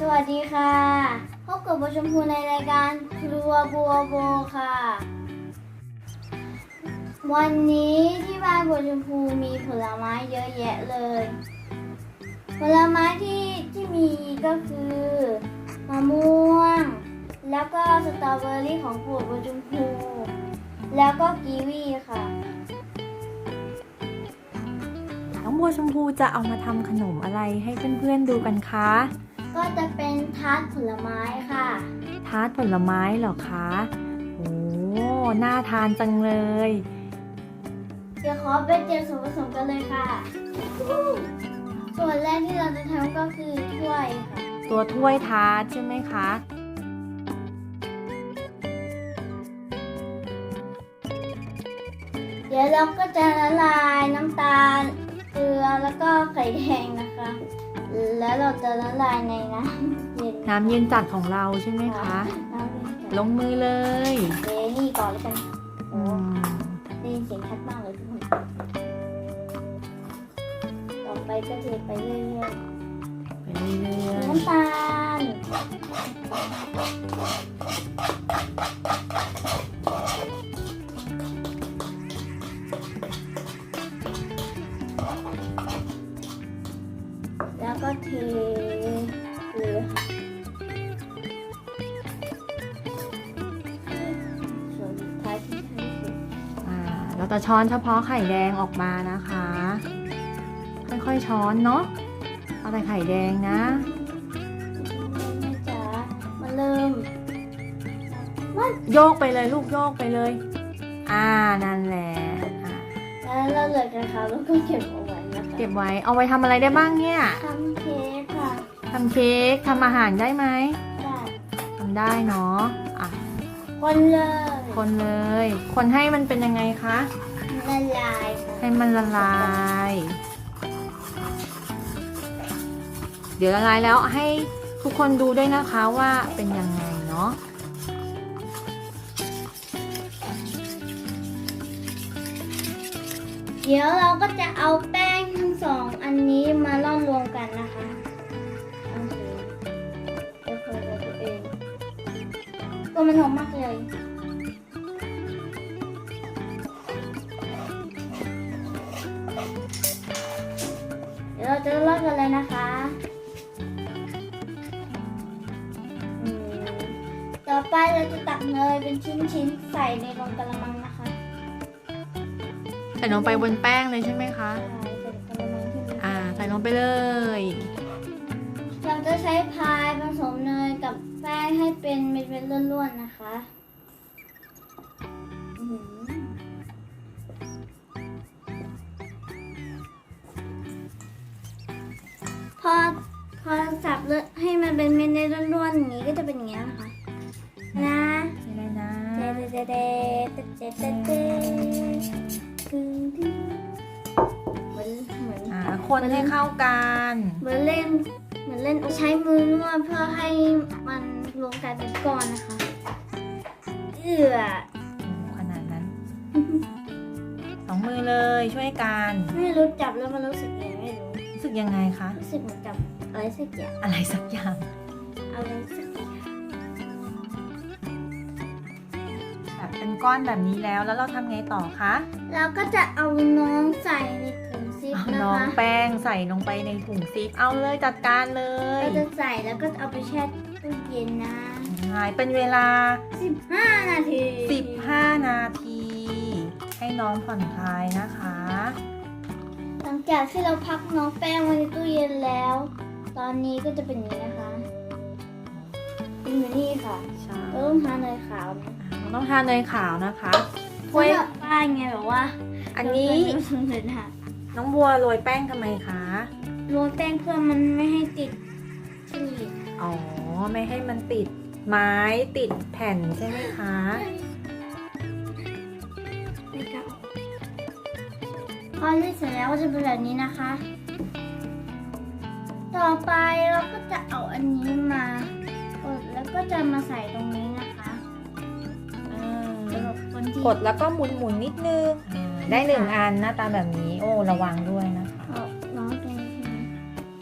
สวัสดีค่ะพบกับโบวชมพูในรายการครัวบัวโบค่ะ วันนี้ที่บ้านบัวชมพูมีผลไม้เยอะแยะเลย ผลไม้ที่ที่มีก็คือมะม่วง แล้วก็สตรอเบอรี่ของปรดบัวชมพู แล้วก็กีวีค่ะน้องบัวชมพูจะเอามาทำขนมอะไรให้เพื่อนๆดูกันคะ ก็จะเป็นทาร์ตผลไม้ค่ะ ทาร์ตผลไม้เหรอคะโอ้น่าทานจังเลย เดี๋ยวขอไปเตรียมส่วนผสมกันเลยค่ะ ส่วนแรกที่เราจะทำก็คือถ้วยค่ะ ตัวถ้วยทาร์ตใช่ไหมคะเดี๋ยวเราก็จะละลายน้ำตาล เกลือแล้วก็ไข่แดงนะคะ แล้วเราจะละลายในน้ำเย็นน้ำเย็นจัดของเราใช่ไหมคะ น้ำเย็นจัดลงมือเลยเดนี่ก่อนแล้วกันอืโอ้มได้ยินเสียงชัดมากเลยทุกคนต่อไปก็เทไปเรื่อยไปเรื่อๆยน้ำตาล เทเกลือค่ะส่วนสุดท้ายที่ท้ายที่สุดๆอ่าเราจะช้อนเฉพาะไข่แดงออกมานะคะ ค่อยๆช้อนเนาะเอาแต่ไข่แดงนะแม่จ๋ามาเริ่มโยกไปเลยลูกโยกไปเลย อ่านั่นแหละอ่าแล้วเราเหลือกันค่ะแล้วก็เก็บเอาไว้นะคะ เก็บไว้เอาไว้ทำอะไรได้บ้างเนี่ยทำเค้กค่ะทำเค้กทำอาหารได้ไหมได้ทำได้เนาะอะคนเลยคนเลย คนให้มันเป็นยังไงคะละลายค่ะให้มันละลาย เดี๋ยวละลายแล้วให้ทุกคนดูด้วยนะคะว่าเป็นยังไงเนาะเดี๋ยวเราก็จะเอาแป้งทั้งสองอั นนี้มาล่อนรวมกันนะคะโอเคเดี๋ยวเคยกับตัวเองก็มันหอมมากเลยเดี๋ยวเราจะล่อนกันเลยนะคะต่อไปเราจะตักเนยเป็นชิ้นๆใส่ในลงกระมังนะคะ ใส่ลงไปบนแป้งเลยใช่ไหมคะ งไปเลย เราจะใช้พายผสมเนยกับแป้งให้เป็นเม็ดๆล้วนๆนะคะพอพอสับเลยให้มันเป็นเม็ดเล็ล้วนๆอย่างนี้ก็จะเป็นอย่างนี้นะคะนะเดเดเดเดเดเดเด อที่เหมือนเหมือน อ่าคนให้เข้ากันเหมือนเล่นเหมือนเล่นใช้มือนวดเพื่อให้มันรวมกันเป็นก้อนนะคะ เอือขนาดนั้นสองมือเลยช่วยกันไม่รู้จับแล้วมันรู้สึกยังไงไม่รู้รู้สึกยังไงคะรู้สึกเหมือนจับอะไรสักอย่างอะไรสักอย่างอะไรสักอย่างแบบเป็นก้อนแบบนี้แล้วแล้วเราทำไงต่อคะ เราก็จะเอาน้องใส่ในถุงซิป เอานะน้องคะแป้งใส่ลงไปในถุงซิป เอาเลยจัดการเลยเราจะใส่แล้วก็เอาไปแช่ตู้เย็นนะ หายเป็นเวลา 15 นาที 15 นาที ให้น้องผ่อนคลายนะคะ หลังจากที่เราพักน้องแป้งไว้ในตู้เย็นแล้ว ตอนนี้ก็จะเป็นอย่างนี้นะคะ เป็นแบบนี้ค่ะใช่เราต้องทานเนยขาวนะเราต้องทานเนยขาวนะคะถ้ถ้ววยยป้าไงแบบว่าอันนี้เดินทางน้อ งบัวโรยแป้งทำไมคะ โรยแป้งเพื่อมันไม่ให้ติดกลีบอ๋อ ไม่ให้มันติดไม้ติดแผ่นใช่ไหมคะไม่กล้าออกพอรีดเสร็จแล้วก็จะเป็นแบบนี้นะคะ ต่อไปเราก็จะเอาอันนี้มากดแล้วก็จะมาใส่ตรงนี้นะคะสำหรับคนที่กดแล้วก็หมุนหมุนๆนิดนึงอ่า ได้หนึ่งอันหน้าตาแบบนี้ โอ้ระวังด้วยนะคะเอาน้องตรงนี้ใช่ไหม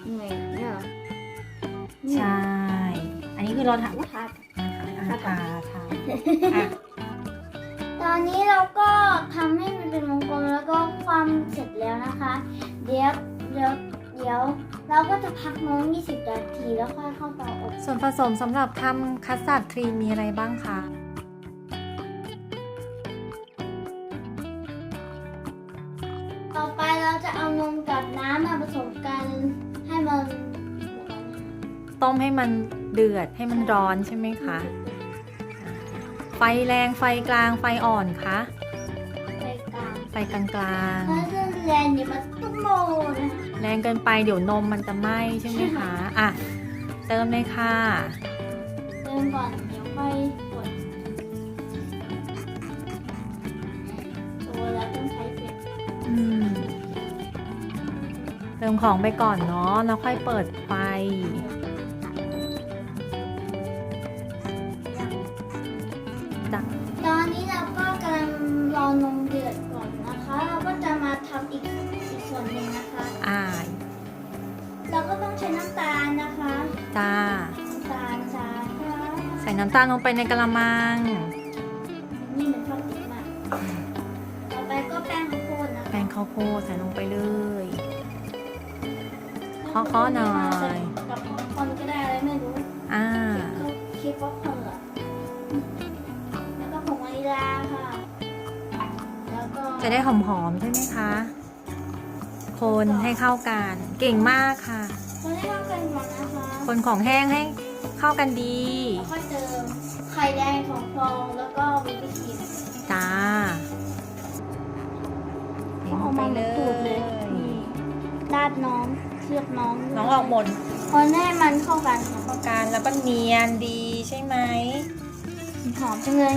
เหนื่อยเนี่ยเหรอเนี่ยใช่เราทาอุ๊ยครับทาทาทาอะตอนนี้เราก็ทำให้มันเป็นวงกลมแล้วก็ความเสร็จแล้วนะคะ เดี๋ยวเดี๋ยวเดี๋ยว เราก็จะพักน้อง20นาทีแล้วค่อยเข้าเตาอบ ส่วนผสมสำหรับทำคัสตาร์ดครีมมีอะไรบ้างคะ ต้มให้มันเดือดให้มันร้อนใช่ไหมคะ ไฟแรงไฟกลางไฟอ่อนคะ ไปกลางไฟกลางกลางถ้าจะแรงเดี๋ยวมันตุ้มโมนะๆแรงเกินไปเดี๋ยวนมมันจะไหม้ใช่ไหมคะ อะ เติมเลยค่ะ เดินก่อนเดี๋ยวค่อยกดตัวแล้วต้องใช้เสร็จอืม เติมของไปก่อนเนาะแล้วค่อยเปิดไฟจ้ะ ก็ต้องใช้น้ำตาลนะคะจ้าน้ำตาลทรายค่ะใส่น้ำตาลลงไปในกระมัง นี่มันชอบติดมากต่อไปก็แป้งข้าวโพดนะคะแป้งข้าวโพดใส่ลงไปเลยขอๆหน่อยกับคนก็ได้อะไรไม่รู้อ่าก็คิดว่าคนเหรอแล้วก็ผงวานิลลาค่ะแล้วก็จะได้หอมๆใช่ไหมคะ คนให้เข้ากัน เก่งมากค่ะ คนให้เข้ากันก่อนนะคะคนของแห้งให้เข้ากันดีแล้วก็เติมไข่แดงสองฟองแล้วก็วิปครีมจ้าเทลงไปเลตูดเลยยนี่ราดน้องเชือกน้องด้วยน้องออกหมดคนให้มันเข้ากันค่ะเข้ากันแล้วก็เนียนดีใช่ไหมหอมจังเลย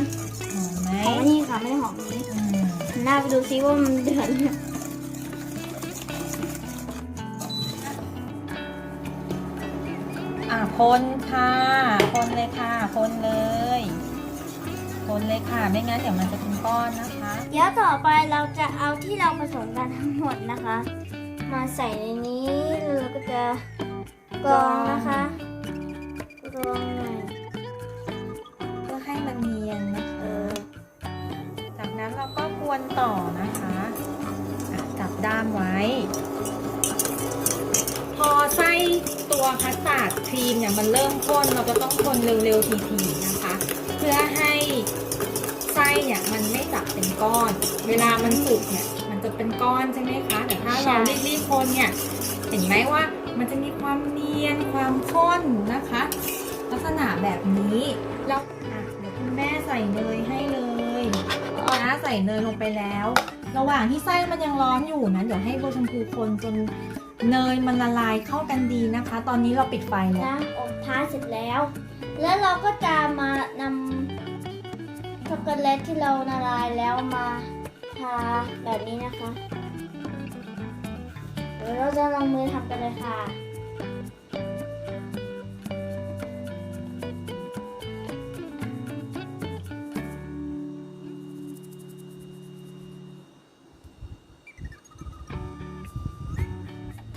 หอมไหมหอมอันนี่ค่ะไม่ได้หอมอันนี้อืมหันหน้าไปดูซิว่ามันเดือดหรือยัง คนค่ะ คนเลยค่ะ คนเลย คนเลยค่ะ ไม่งั้นเดี๋ยวมันจะเป็นก้อนนะคะ เดี๋ยวต่อไปเราจะเอาที่เราผสมกันทั้งหมดนะคะ มาใส่ในนี้แล้วเราก็จะกรองนะคะกรองหน่อยเพื่อให้มันเนียนนะคะจากนั้นเราก็กวนต่อนะคะอะจับด้ามไว้ พอไส้ ตัวคัสตาร์ดครีมเนี่ยมันเริ่มข้นเราก็ต้องคนเร็วๆทีๆนะคะ เพื่อให้ไส้เนี่ยมันไม่จับเป็นก้อน เวลามันสุกเนี่ยมันจะเป็นก้อนใช่ไหมคะแต่ถ้าเรารีบๆคนเนี่ยเห็นไหมว่ามันจะมีความเนียนความข้นนะคะ ลักษณะแบบนี้แล้วเดี๋ยวคุณแม่ใส่เนยให้เลยนะใส่เนยลงไปแล้ว ระหว่างที่ไส้มันยังร้อนอยู่นะเดี๋ยวให้โบชมพูคนจนเนยมันละลายเข้ากันดีนะคะ ตอนนี้เราปิดไฟแล้ว น้ำอบท้าเสร็จแล้ว แล้วเราก็จะมานำช็อกโกแลตที่เราละลายแล้วมาทาแบบนี้นะคะ เดี๋ยวเราจะลองมือทำกันเลยค่ะ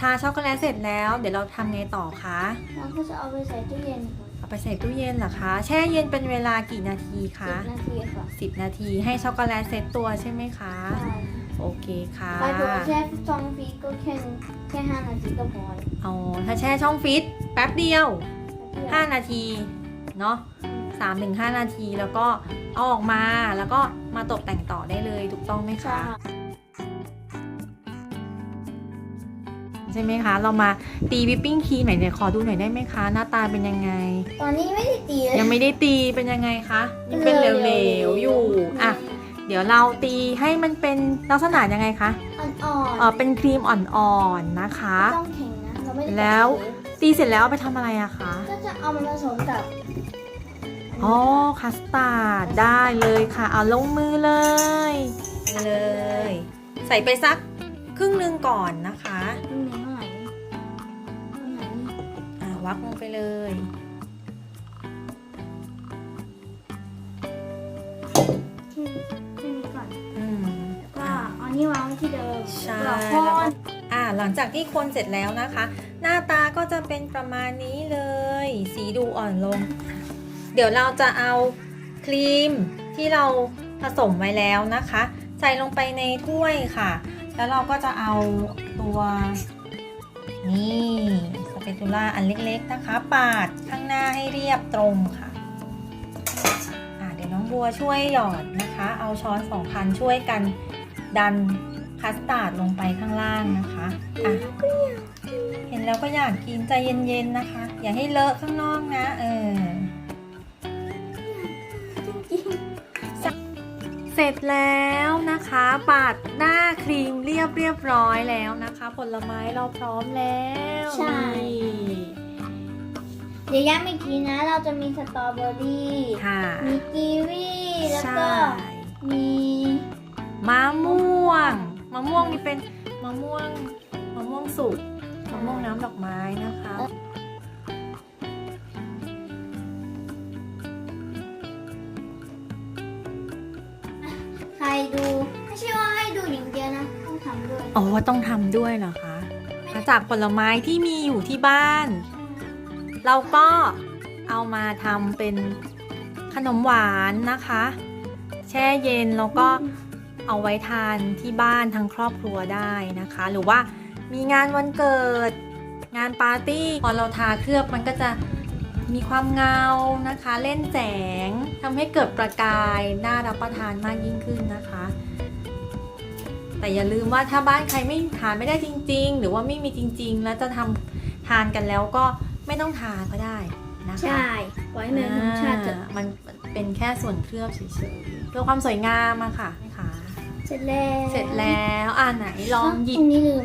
ทาช็อกโกแลตเสร็จแล้ว เดี๋ยวเราทำไงต่อคะเราก็จะเอาไปใส่ตู้เย็นก่อนเอาไปใส่ตู้เย็นเหรอคะ แช่เย็นเป็นเวลากี่นาทีคะสิบนาทีค่ะ10นาทีให้ช็อกโกแลตเซ็ตตัวใช่ไหมคะใช่โอเคค่ะไปดูแค่สองฟีก็แค่แค่ห้านาทีก็พอแล้วเอาถ้าแช่ช่องฟิตแป๊บเดียว5นาทีเนาะ3ถึง5นาทีแล้วก็เอาออกมาแล้วก็มาตกแต่งต่อได้เลยถูกต้องไหมใช่คะ ใช่ไหมคะ เรามาตีวิปปิ้งครีมหน่อยเดี๋ยวขอดูหน่อยได้ไหมคะ หน้าตาเป็นยังไง ตอนนี้ไม่ได้ตีเลย ยังไม่ได้ตีเป็นยังไงคะยังเป็นเหลวๆอยู่อะเดี๋ยวเราตีให้มันเป็นลักษณะยังไงคะอ่อนเออเป็นครีมอ่อนๆนะคะๆต้องแข็งนะเราไม่ได้แล้วตีเสร็จแล้วเอาไปทำอะไรอะคะ ก็จะเอามันผสมกับอ๋อคัสตาร์ดได้เลยค่ะ เอาลงมือเลยเลย ใส่ไปสักครึ่งหนึ่งก่อนนะคะตร วักลงไปเลยที่ที่นี้ก่อนอืมก็เอานี่วางไว้ที่เดิมใช่กรอกแล้วก้อก็นอ่าหลังจากที่คนเสร็จแล้วนะคะ หน้าตาก็จะเป็นประมาณนี้เลย สีดูอ่อนลง เดี๋ยวเราจะเอาครีมที่เราผสมไว้แล้วนะคะ ใส่ลงไปในถ้วยค่ะ แล้วเราก็จะเอาตัวนี่ สเปตูล่าอันเล็กๆนะคะ ปาดข้างหน้าให้เรียบตรงค่ะะเดี๋ยวน้องบัวช่วยหยอดนะคะ เอาช้อนสองคันช่วยกันดันคัสตาร์ดลงไปข้างล่างนะคะอะเห็นแล้วก็อยากกินใจเย็นๆนะคะ อย่าให้เลอะข้างนอกนะเออเสร็จแล้วนะคะ ปาดหน้าครีมเรียบเรียบร้อยแล้วนะคะ ผลไม้เราพร้อมแล้วใช่เดี๋ยวย้ำอีกทีนะ เราจะมีสตรอเบอรี่ ค่ะมีกีวีแล้วใช่ก็มีมะม่วงมะม่วงนี่เป็นมะม่วงมะม่วงสุกมะม่วงน้ำดอกไม้นะคะ ใครดู อ๋อต้องทำด้วยเหรอคะมาจากผลไม้ที่มีอยู่ที่บ้าน เราก็เอามาทำเป็นขนมหวานนะคะ แช่เย็นแล้วก็เอาไว้ทานที่บ้านทั้งครอบครัวได้นะคะ หรือว่ามีงานวันเกิด งานปาร์ตี้พอเราทาเคลือบมันก็จะมีความเงานะคะ เล่นแสงทำให้เกิดประกายน่ารับประทานมากยิ่งขึ้นนะคะ แต่อย่าลืมว่าถ้าบ้านใครไม่ทานไม่ได้จริง ๆ หรือว่าไม่มีจริง ๆ แล้วจะทำทานกันแล้วก็ไม่ต้องทาก็ได้นะคะใช่ไว้ในธรรมชาติเถอะอ่ามันเป็นแค่ส่วนเคลือบเฉยๆเพื่อความสวยงามอะค่ะค่ะเสร็จแล้วเสร็จแล้วอ่าไหนลองหยิตบรงนี้ลืม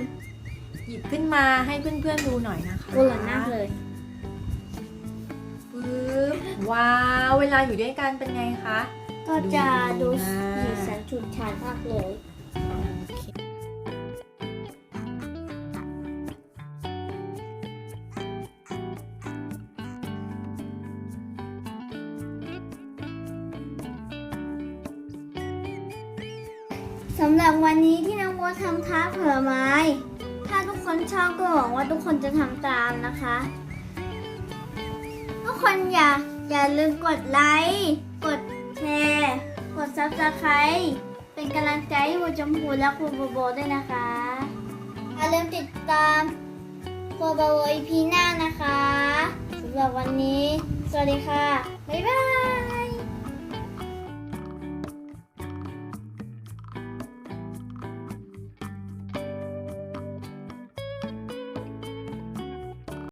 หยิบขึ้นมาให้เพื่อนๆดูหน่อยนะคะโอ้หลังมากเลยปึ๊บว้าวเวลาอยู่ด้วยกันเป็นไงคะก็จะดูดูมากสีสันฉุดฉาดมากเลยำหรับวันนี้ที่น้องโบททำค้าเผลไม้ ถ้าทุกคนชอบก็หวังว่าทุกคนจะทำตามนะคะ ทุกคนอย่าอย่าลืมกดไลค์ กดแชร์ กดซับสไคร b ์เป็นกำลังใจให้ครูจมพูและครูโบโบด้วยนะคะอย่าลืมติดตามครูโบโบอีพีหน้านะคะสำหรับวันนี้ สวัสดีค่ะ บ๊ายบาย